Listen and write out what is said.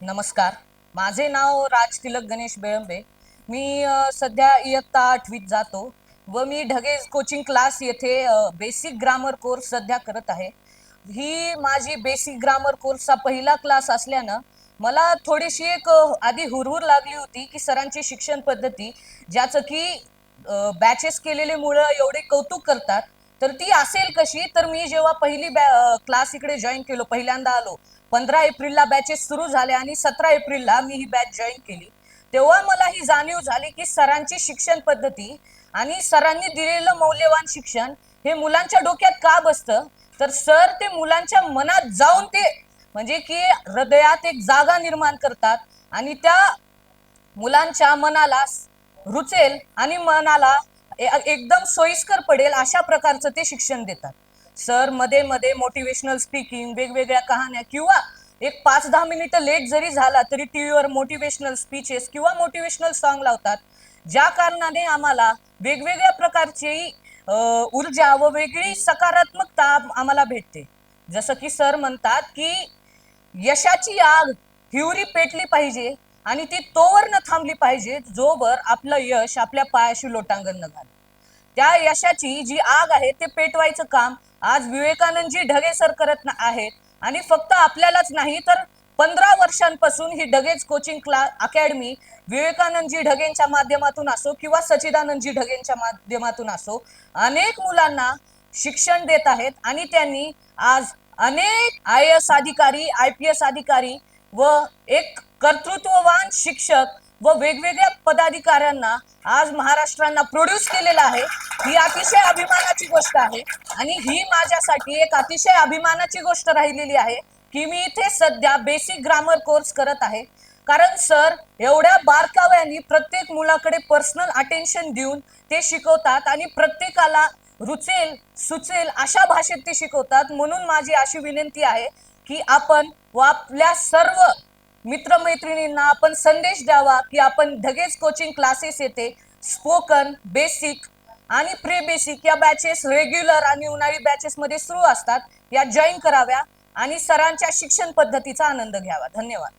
नमस्कार. माझे नाव राज तिलक गणेश बेळंबे. मी सध्या इयत्ता आठवीत जातो व मी ढगे कोचिंग क्लास येथे बेसिक ग्रामर कोर्स सध्या करत आहे. ही माझी बेसिक ग्रामर कोर्सचा पहिला क्लास असल्यानं मला थोडीशी एक आधी हुरहुर लागली होती की सरांची शिक्षण पद्धती ज्याचं की बॅचेस केलेले मुलं एवढे कौतुक करतात तर ती असेल कशी? तर मी जेव्हा पहिली क्लास इकडे जॉईन केलो पहिल्यांदा आलो पंधरा एप्रिलला बॅचेस सुरू झाले आणि सतरा एप्रिलला मी ही बॅच जॉईन केली. तेव्हा मला ही जाणीव झाली की सरांची शिक्षण पद्धती आणि सरांनी दिलेलं मौल्यवान शिक्षण हे मुलांच्या डोक्यात का बसतं? तर सर ते मुलांच्या मनात जाऊन ते म्हणजे की हृदयात एक जागा निर्माण करतात आणि त्या मुलांच्या मनाला रुचेल आणि मनाला एकदम सोयीस्कर पडेल अशा प्रकारचं ते शिक्षण देतात. सरमध्ये मध्ये मोटिवेशनल स्पीकिंग वेगवेगळ्या कहाण्या किंवा एक पाच दहा मिनिटं लेट जरी झाला तरी टीव्हीवर मोटिवेशनल स्पीचेस किंवा मोटिवेशनल सॉन्ग लावतात. ज्या कारणाने आम्हाला वेगवेगळ्या प्रकारची ऊर्जा व वेगळी सकारात्मकता आम्हाला भेटते. जसं की सर म्हणतात की यशाची आग हिवरी पेटली पाहिजे आणि ती तोवर न थांबली पाहिजे जोवर आपलं यश आपल्या पायाशी लोटांगण न घाल त्या यशाची जी आग आहे ते पेटवायचं काम आज विवेकानंदजी ढगे सर करत आहेत आणि फक्त आपल्यालाच नाही तर पंधरा वर्षांपासून ही ढगेच कोचिंग क्लास अकॅडमी विवेकानंदजी ढगेंच्या माध्यमातून असो किंवा सचिदानंदजी ढगेंच्या माध्यमातून असो अनेक मुलांना शिक्षण देत आहेत आणि त्यांनी आज अनेक आय एस अधिकारी आय पी एस अधिकारी व एक कर्तृत्ववान शिक्षक व वेगवेगळ्या पदाधिकाऱ्यांना आज महाराष्ट्रांना प्रोड्यूस केलेला आहे. ही अतिशय अभिमानाची गोष्ट आहे आणि ही माझ्यासाठी एक अतिशय अभिमानाची गोष्ट राहिलेली आहे की मी इथे सध्या बेसिक ग्रामर कोर्स करत आहे. कारण सर एवढ्या बारकाव्याने प्रत्येक मुलाकडे पर्सनल अटेन्शन देऊन ते शिकवतात आणि प्रत्येकाला रुचेल सुचेल अशा भाषेत ते शिकवतात. म्हणून माझी अशी विनंती आहे की आपण व आपल्या सर्व मित्रमैत्रिणींना आपण संदेश द्यावा की आपण ढगेच कोचिंग क्लासेस येते स्पोकन बेसिक आणि प्री बेसिक या बॅचेस रेग्युलर आणि उन्हाळी बॅचेस मध्ये सुरू असतात. या जॉईन कराव्या आणि सरांच्या शिक्षण पद्धतीचा आनंद घ्यावा. धन्यवाद.